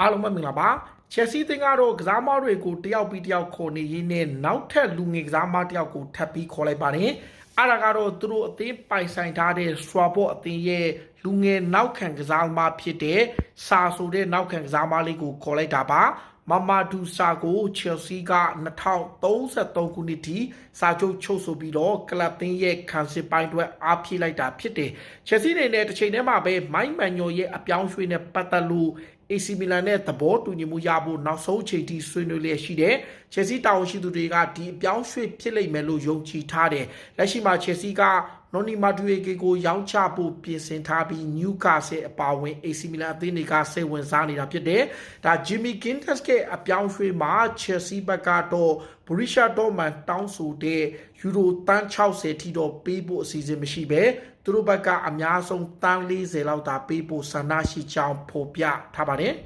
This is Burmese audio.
အားလုံးပဲမင်္ဂလာပါချက်စီတင်ကတော့ကစားမတွေကိုတယောက်ပြီးတယောက်ခေါ်နေရင်းနဲ့နောက်ထပ်လူငယ်ကစားမတယောက်ကိုထပ်ပြီးခေါ်လိုက်ပါတယ်အဲ့ဒါကတော့သူတို့အသင်းပိုင်ဆိုင်ထားတဲ့ Swaport အသင်းရဲ့ လူငယ်နောက်ခံကစားမဖြစ်တဲ့စာဆိုတဲ့နောက်ခံကစားမလေးကိုခေါ်လိုက်တာပါမမာဒူစာကိုချယ်ဆီက2033ခုနှစ်ထိစာချုပ်ချုပ်ဆိုပြီးတော့ကလပ်တင်းရဲ့ခံစစ်ပိုင်းအတွက်အားဖြည့်လိုက်တာဖြစ်တယ်။ချယ်ဆီနေနဲ့တစ်ချိန်တည်းမှာပဲမိုင်းမန်ညိုရဲ့အပြောင်းရွှေ့နဲ့ပတ်သက်လို့ AC Milan နဲ့သဘောတူညီမှုရဖို့နောက်ဆုံးချိန်ထိဆွေးနွေးလျက်ရှိတယ်။ Chelsea တာဝန်ရှိသူတွေကဒီအပြောင်းရွှေ့ဖြစ်လိမ့်မယ်လို့ယုံကြည်ထားတယ်။လက်ရှိမှာ Chelsea က Noni Madueke ကိုရောင်းချဖို့ပြင်ဆင်ထားပြီး Newcastle အပါအဝင် AC Milan အသင်းတွေကစိတ်ဝင်စားနေတာဖြစ်တယ်။ဒါ Jimmy Gintas ရဲ့အပြောင်းရွှေ့မှာ Chelsea ဘက်ကတော့ Borussia Dortmund တောင်းဆိုတဲ့ယူရိုတန်း60ထိတော့ပေးဖို့အစီအစဉ်မရှိပဲသူတို့ဘက်ကအများဆုံးတန်း40လောက်သာပေးဖို့ဆန္ဒရှိကြောင်းဖော်ပြထားပါတယ်။